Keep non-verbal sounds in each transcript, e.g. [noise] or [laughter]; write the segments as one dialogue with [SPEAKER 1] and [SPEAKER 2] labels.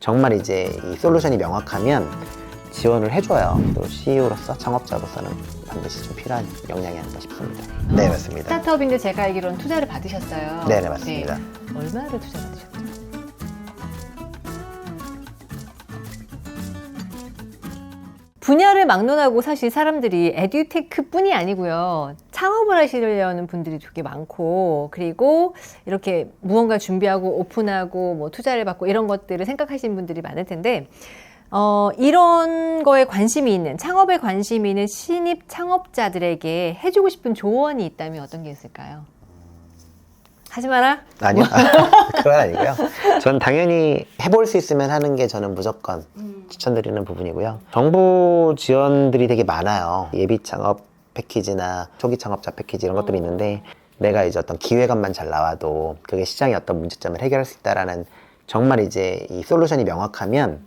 [SPEAKER 1] 정말 이제 이 솔루션이 명확하면 지원을 해줘요. 또 CEO로서 창업자로서는 반드시 좀 필요한 역량이 아닌가 싶습니다. 네
[SPEAKER 2] 어,
[SPEAKER 1] 맞습니다.
[SPEAKER 2] 스타트업인데 제가 알기로는 투자를 받으셨어요.
[SPEAKER 1] 네 네 맞습니다.
[SPEAKER 2] 네. 얼마를 투자 받으셨죠? 분야를 막론하고 사실 사람들이 에듀테크뿐이 아니고요. 창업을 하시려는 분들이 되게 많고 그리고 이렇게 무언가 준비하고 오픈하고 뭐 투자를 받고 이런 것들을 생각하시는 분들이 많을 텐데 어, 이런 거에 관심이 있는 창업에 관심이 있는 신입 창업자들에게 해주고 싶은 조언이 있다면 어떤 게 있을까요? 하지 마라.
[SPEAKER 1] 아니요. [laughs] 그건 아니고요. 전 당연히 해볼 수 있으면 하는 게 저는 무조건 추천드리는 부분이고요. 정부 지원들이 되게 많아요. 예비 창업 패키지나 초기 창업자 패키지 이런 것들이 있는데 내가 이제 어떤 기회감만 잘 나와도 그게 시장의 어떤 문제점을 해결할 수 있다라는 정말 이제 이 솔루션이 명확하면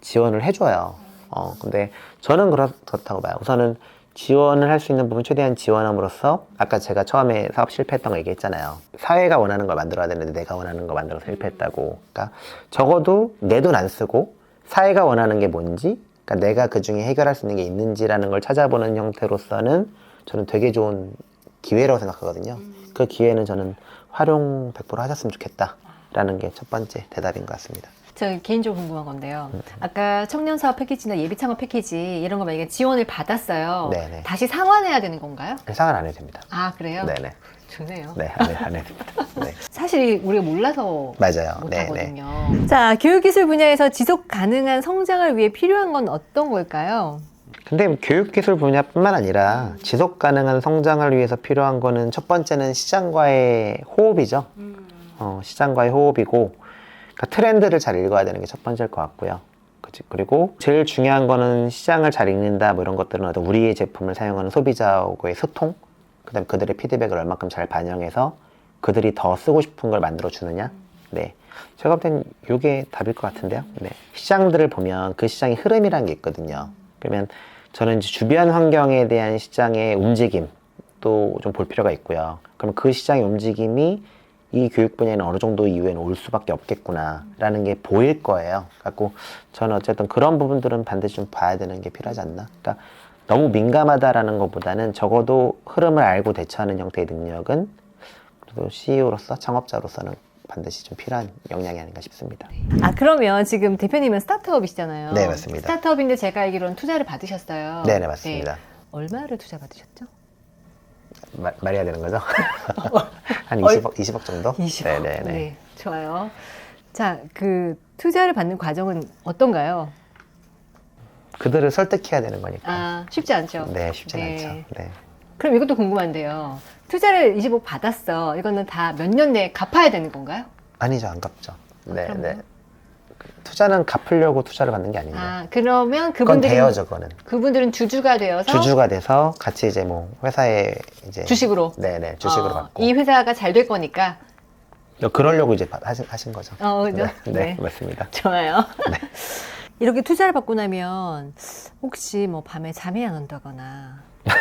[SPEAKER 1] 지원을 해줘요. 어, 근데 저는 그렇, 그렇다고 봐요. 우선은 지원을 할 수 있는 부분 최대한 지원함으로써 아까 제가 처음에 사업 실패했던 거 얘기했잖아요. 사회가 원하는 걸 만들어야 되는데 내가 원하는 걸 만들어서 실패했다고. 그러니까 적어도 내 돈 안 쓰고 사회가 원하는 게 뭔지, 그러니까 내가 그 중에 해결할 수 있는 게 있는지라는 걸 찾아보는 형태로서는 저는 되게 좋은 기회라고 생각하거든요. 그 기회는 저는 활용 100% 하셨으면 좋겠다 라는 게 첫 번째 대답인 것 같습니다.
[SPEAKER 2] 저 개인적으로 궁금한 건데요. 아까 청년 사업 패키지나 예비 창업 패키지 이런 거 만약에 지원을 받았어요.
[SPEAKER 1] 네네.
[SPEAKER 2] 다시 상환해야 되는 건가요?
[SPEAKER 1] 상관 안 해도 됩니다.
[SPEAKER 2] 아 그래요?
[SPEAKER 1] 네네.
[SPEAKER 2] 좋네요.
[SPEAKER 1] 네, 안, 해, 안 해도 됩니다. 네. [laughs]
[SPEAKER 2] 사실 우리가 몰라서
[SPEAKER 1] 맞아요. 네, 네.
[SPEAKER 2] 못하거든요. 자, 교육기술 분야에서 지속 가능한 성장을 위해 필요한 건 어떤 걸까요?
[SPEAKER 1] 근데 교육기술 분야뿐만 아니라 지속 가능한 성장을 위해서 필요한 거는 첫 번째는 시장과의 호흡이죠. 어, 시장과의 호흡이고 그러니까 트렌드를 잘 읽어야 되는 게 첫 번째일 것 같고요. 그치? 그리고 제일 중요한 거는 시장을 잘 읽는다 뭐 이런 것들은 어떤 우리의 제품을 사용하는 소비자하고의 소통, 그다음 그들의 피드백을 얼마큼 잘 반영해서 그들이 더 쓰고 싶은 걸 만들어 주느냐. 네. 제가 볼 땐 이게 답일 것 같은데요. 네. 시장들을 보면 그 시장의 흐름이라는 게 있거든요. 그러면 저는 이제 주변 환경에 대한 시장의 움직임 또 좀 볼 필요가 있고요. 그럼 그 시장의 움직임이 이 교육 분야에는 어느 정도 이후에는 올 수밖에 없겠구나라는 게 보일 거예요. 갖고 저는 어쨌든 그런 부분들은 반드시 좀 봐야 되는 게 필요하지 않나. 그러니까 너무 민감하다라는 것보다는 적어도 흐름을 알고 대처하는 형태의 능력은 그래도 CEO로서 창업자로서는 반드시 좀 필요한 역량이 아닌가 싶습니다.
[SPEAKER 2] 아 그러면 지금 대표님은 스타트업이시잖아요.
[SPEAKER 1] 네, 맞습니다.
[SPEAKER 2] 스타트업인데 제가 알기로는 투자를 받으셨어요.
[SPEAKER 1] 네, 네 맞습니다.
[SPEAKER 2] 얼마를 투자 받으셨죠?
[SPEAKER 1] 말, 말해야 되는 거죠? [laughs] 한
[SPEAKER 2] 얼-
[SPEAKER 1] 20억, 20억 정도?
[SPEAKER 2] 20억.
[SPEAKER 1] 네네네.
[SPEAKER 2] 네, 좋아요. 자, 그 투자를 받는 과정은 어떤가요?
[SPEAKER 1] 그들을 설득해야 되는 거니까.
[SPEAKER 2] 아, 쉽지 않죠.
[SPEAKER 1] 네, 쉽진
[SPEAKER 2] 네.
[SPEAKER 1] 않죠. 네.
[SPEAKER 2] 그럼 이것도 궁금한데요. 투자를 20억 받았어. 이거는 다 몇 년 내에 갚아야 되는 건가요?
[SPEAKER 1] 아니죠, 안 갚죠. 네,
[SPEAKER 2] 그럼요?
[SPEAKER 1] 네. 그 투자는 갚으려고 투자를 받는 게 아닌데.
[SPEAKER 2] 아, 그러면
[SPEAKER 1] 그건
[SPEAKER 2] 그분들은
[SPEAKER 1] 돼요, 저거는.
[SPEAKER 2] 그분들은 주주가 되어서
[SPEAKER 1] 주주가 돼서 같이 이제 뭐 회사에 이제
[SPEAKER 2] 주식으로
[SPEAKER 1] 네네 주식으로
[SPEAKER 2] 어,
[SPEAKER 1] 받고
[SPEAKER 2] 이 회사가 잘 될 거니까
[SPEAKER 1] 그러려고 이제 받- 하신, 하신 거죠.
[SPEAKER 2] 어, 그죠?
[SPEAKER 1] 네, 네, 맞습니다.
[SPEAKER 2] 좋아요. [laughs] 이렇게 투자를 받고 나면 혹시 뭐 밤에 잠이 안 온다거나 [laughs]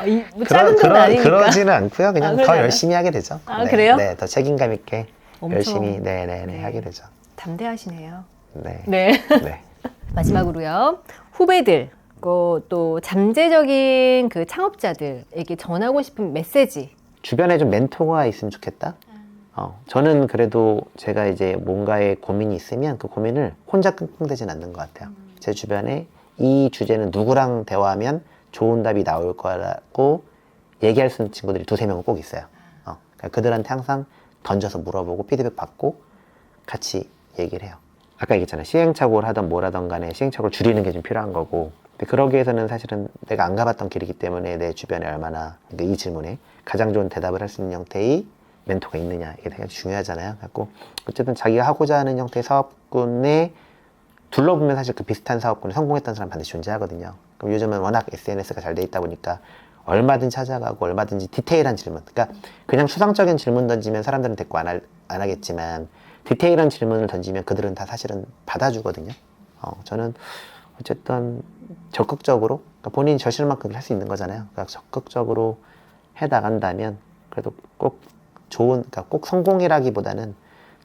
[SPEAKER 2] 어, 이, 뭐 작은 돈 아니니까
[SPEAKER 1] 그러지는 않고요. 그냥
[SPEAKER 2] 아,
[SPEAKER 1] 더
[SPEAKER 2] 그러지 않아요?
[SPEAKER 1] 열심히 하게 되죠.
[SPEAKER 2] 아,
[SPEAKER 1] 네,
[SPEAKER 2] 그래요?
[SPEAKER 1] 네, 더 책임감 있게 열심히 네네네
[SPEAKER 2] 네.
[SPEAKER 1] 하게 되죠.
[SPEAKER 2] 담대하시네요.
[SPEAKER 1] 네.
[SPEAKER 2] 네.
[SPEAKER 1] 네. [laughs]
[SPEAKER 2] 마지막으로요. 후배들, 그또 잠재적인 그 창업자들에게 전하고 싶은 메시지.
[SPEAKER 1] 주변에 좀 멘토가 있으면 좋겠다. 어, 저는 그래도 제가 이제 뭔가에 고민이 있으면 그 고민을 혼자 끙끙대진 않는 것 같아요. 제 주변에 이 주제는 누구랑 대화하면 좋은 답이 나올 거라고 얘기할 수 있는 친구들이 두세 명은 꼭 있어요. 어, 그러니까 그들한테 항상 던져서 물어보고 피드백 받고 같이 얘기를 해요. 아까 얘기했잖아요. 시행착오를 하던 뭘 하던 간에 시행착오를 줄이는 게 좀 필요한 거고. 근데 그러기 위해서는 사실은 내가 안 가봤던 길이기 때문에 내 주변에 얼마나 그러니까 이 질문에 가장 좋은 대답을 할 수 있는 형태의 멘토가 있느냐 이게 되게 중요하잖아요. 갖고 어쨌든 자기가 하고자 하는 형태의 사업군에 둘러보면 사실 그 비슷한 사업군에 성공했던 사람 반드시 존재하거든요. 그럼 요즘은 워낙 SNS가 잘 돼 있다 보니까 얼마든지 찾아가고 얼마든지 디테일한 질문. 그러니까 그냥 추상적인 질문 던지면 사람들은 대꾸 안, 할- 안 하겠지만 디테일한 질문을 던지면 그들은 다 사실은 받아주거든요. 어, 저는 어쨌든 적극적으로 그러니까 본인이 절실한 만큼 할 수 있는 거잖아요. 그러니까 적극적으로 해 나간다면 그래도 꼭 좋은, 그러니까 꼭 성공이라기보다는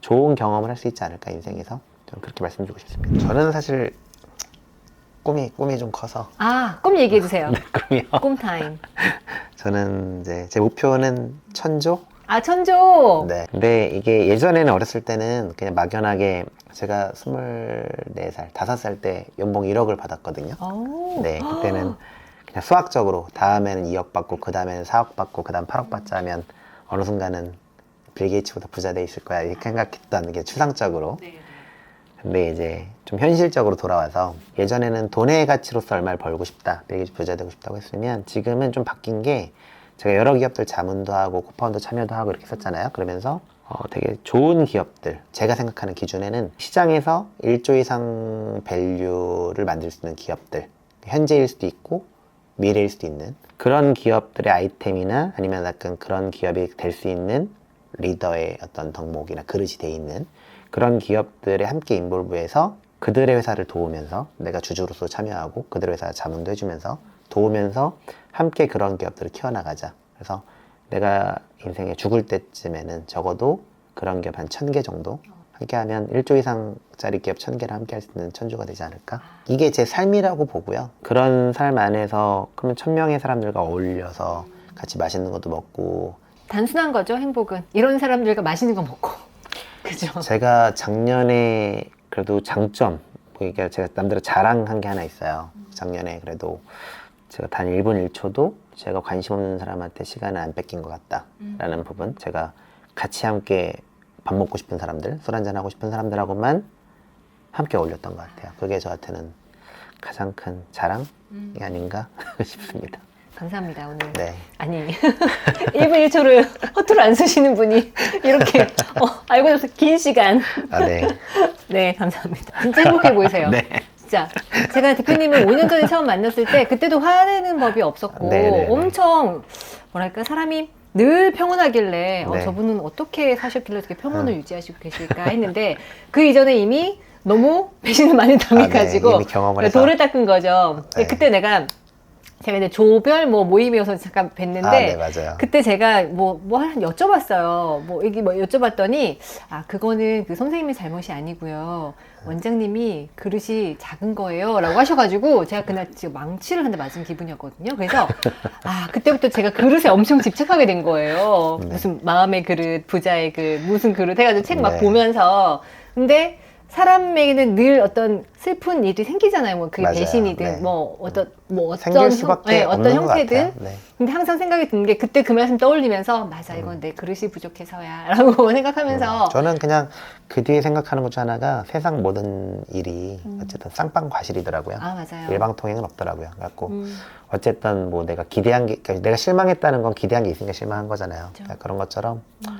[SPEAKER 1] 좋은 경험을 할 수 있지 않을까 인생에서 좀 그렇게 말씀드리고 싶습니다. 저는 사실 꿈이 꿈이 좀 커서
[SPEAKER 2] 아, 꿈 얘기해 주세요. [laughs]
[SPEAKER 1] 꿈이요.
[SPEAKER 2] 꿈 타임. [laughs] 저는
[SPEAKER 1] 이제 제 목표는 천조.
[SPEAKER 2] 아, 천조.
[SPEAKER 1] 네. 근데 이게 예전에는 어렸을 때는 그냥 막연하게 제가 24살, 5살 때 연봉 1억을 받았거든요.
[SPEAKER 2] 오.
[SPEAKER 1] 네, 그때는 그냥 수학적으로 다음에는 2억 받고 그 다음에는 4억 받고 그 다음 8억 받자 하면 어느 순간은 빌 게이츠보다 부자 돼 있을 거야 이렇게 생각했던 게 추상적으로. 근데 이제 좀 현실적으로 돌아와서 예전에는 돈의 가치로서 얼마를 벌고 싶다, 빌 게이츠 부자 되고 싶다고 했으면 지금은 좀 바뀐 게 제가 여러 기업들 자문도 하고 코파운드 참여도 하고 이렇게 했었잖아요. 그러면서 어, 되게 좋은 기업들, 제가 생각하는 기준에는 시장에서 1조 이상 밸류를 만들 수 있는 기업들, 현재일 수도 있고 미래일 수도 있는 그런 기업들의 아이템이나 아니면 약간 그런 기업이 될 수 있는 리더의 어떤 덕목이나 그릇이 돼 있는 그런 기업들에 함께 인볼브해서 그들의 회사를 도우면서 내가 주주로서 참여하고 그들의 회사 자문도 해주면서 도우면서 함께 그런 기업들을 키워나가자. 그래서 내가 인생에 죽을 때쯤에는 적어도 그런 기업 한 천 개 정도 함께 하면 1조 이상짜리 기업 천 개를 함께 할 수 있는 천주가 되지 않을까? 이게 제 삶이라고 보고요. 그런 삶 안에서 그러면 천 명의 사람들과 어울려서 같이 맛있는 것도 먹고
[SPEAKER 2] 단순한 거죠, 행복은. 이런 사람들과 맛있는 거 먹고. 그죠?
[SPEAKER 1] 제가 작년에 그래도 장점, 뭐 이게 제가 남들은 자랑한 게 하나 있어요. 작년에 그래도 제가 단 1분 1초도 제가 관심 없는 사람한테 시간을 안 뺏긴 것 같다라는 부분. 제가 같이 함께 밥 먹고 싶은 사람들, 술 한잔 하고 싶은 사람들하고만 함께 어울렸던 것 같아요. 그게 저한테는 가장 큰 자랑이 아닌가 [laughs] 싶습니다.
[SPEAKER 2] 감사합니다, 오늘.
[SPEAKER 1] 네.
[SPEAKER 2] 아니, [laughs] 1분 1초를 허투루 안 쓰시는 분이 이렇게 어, 알고 나서 긴 시간.
[SPEAKER 1] 아, 네. [laughs]
[SPEAKER 2] 네, 감사합니다. 진짜 행복해 보이세요. [laughs]
[SPEAKER 1] 네.
[SPEAKER 2] 진짜. 제가 대표님을 5년 전에 처음 만났을 때 그때도 화내는 법이 없었고
[SPEAKER 1] 네네네.
[SPEAKER 2] 엄청 뭐랄까 사람이 늘 평온하길래 어,
[SPEAKER 1] 네.
[SPEAKER 2] 저분은 어떻게 사셨길래 어떻게 평온을
[SPEAKER 1] 음.
[SPEAKER 2] 유지하시고 계실까 했는데 그 이전에 이미 너무 배신을 많이 당해가지고
[SPEAKER 1] 아, 네. 이미 경험을 해서.
[SPEAKER 2] 돌을 닦은 거죠.
[SPEAKER 1] 네.
[SPEAKER 2] 그때 내가 제가 이제 조별 뭐 모임이어서 잠깐 뵀는데
[SPEAKER 1] 아, 네, 맞아요.
[SPEAKER 2] 그때 제가 뭐, 뭐 한- 여쭤봤어요. 뭐, 이게 뭐 여쭤봤더니, 아, 그거는 그 선생님의 잘못이 아니고요. 원장님이 그릇이 작은 거예요. 라고 하셔가지고, 제가 그날 지금 망치를 한 대 맞은 기분이었거든요. 그래서, 아, 그때부터 제가 그릇에 엄청 집착하게 된 거예요.
[SPEAKER 1] 네.
[SPEAKER 2] 무슨 마음의 그릇, 부자의 그릇, 무슨 그릇 해가지고 책막
[SPEAKER 1] 네.
[SPEAKER 2] 보면서. 근데, 사람에게는 늘 어떤 슬픈 일이 생기잖아요. 뭐 그게
[SPEAKER 1] 맞아요.
[SPEAKER 2] 배신이든
[SPEAKER 1] 네.
[SPEAKER 2] 뭐 어떤 뭐 어떤
[SPEAKER 1] 생길 수밖에
[SPEAKER 2] 네, 어떤
[SPEAKER 1] 없는 것
[SPEAKER 2] 형태든
[SPEAKER 1] 같아요. 네.
[SPEAKER 2] 근데 항상 생각이 드는 게 그때 그 말씀 떠올리면서 맞아 이건 내 그릇이 부족해서야 [laughs] 라고 생각하면서
[SPEAKER 1] 음, 저는 그냥 그 뒤에 생각하는 것 중 하나가 세상 모든 일이 어쨌든 쌍방 과실이더라고요.
[SPEAKER 2] 아 맞아요
[SPEAKER 1] 일방통행은 없더라고요. 그래갖고
[SPEAKER 2] 음,
[SPEAKER 1] 어쨌든 뭐 내가 기대한 게, 그러니까 내가 실망했다는 건 기대한 게 있으니까 실망한 거잖아요.
[SPEAKER 2] 그렇죠.
[SPEAKER 1] 그러니까 그런 것처럼
[SPEAKER 2] 음.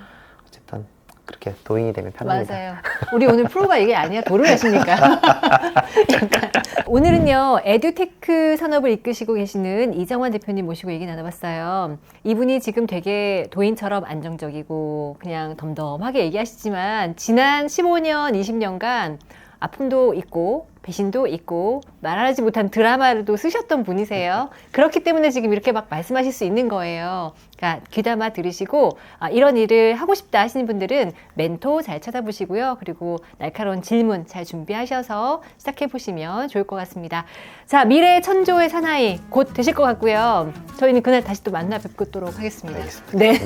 [SPEAKER 1] 어쨌든 그렇게 도인이 되면 편합니다.
[SPEAKER 2] 맞아요 우리 오늘 프로가 이게 아니야 도를 하십니까 [laughs] 약간. 오늘은요 에듀테크 산업을 이끄시고 계시는 이정환 대표님 모시고 얘기 나눠봤어요 이분이 지금 되게 도인처럼 안정적이고 그냥 덤덤하게 얘기하시지만 지난 15년 20년간 아픔도 있고 배신도 있고 말하지 못한 드라마도 쓰셨던 분이세요. 그렇기 때문에 지금 이렇게 막 말씀하실 수 있는 거예요. 그러니까 귀담아 들으시고 아, 이런 일을 하고 싶다 하시는 분들은 멘토 잘 찾아보시고요. 그리고 날카로운 질문 잘 준비하셔서 시작해 보시면 좋을 것 같습니다. 자, 미래 천조의 사나이 곧 되실 것 같고요. 저희는 그날 다시 또 만나 뵙도록 하겠습니다.
[SPEAKER 1] 알겠습니다.
[SPEAKER 2] 네.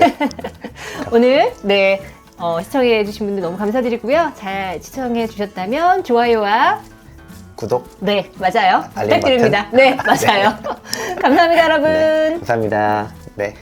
[SPEAKER 2] [laughs] 오늘 네. 어, 시청해 주신 분들 너무 감사드리고요. 잘 시청해 주셨다면 좋아요와
[SPEAKER 1] 구독
[SPEAKER 2] 네, 맞아요.
[SPEAKER 1] 알림
[SPEAKER 2] 부탁드립니다. 네, 맞아요. [laughs] [laughs] 감사합니다, 여러분.
[SPEAKER 1] 네, 감사합니다. 네.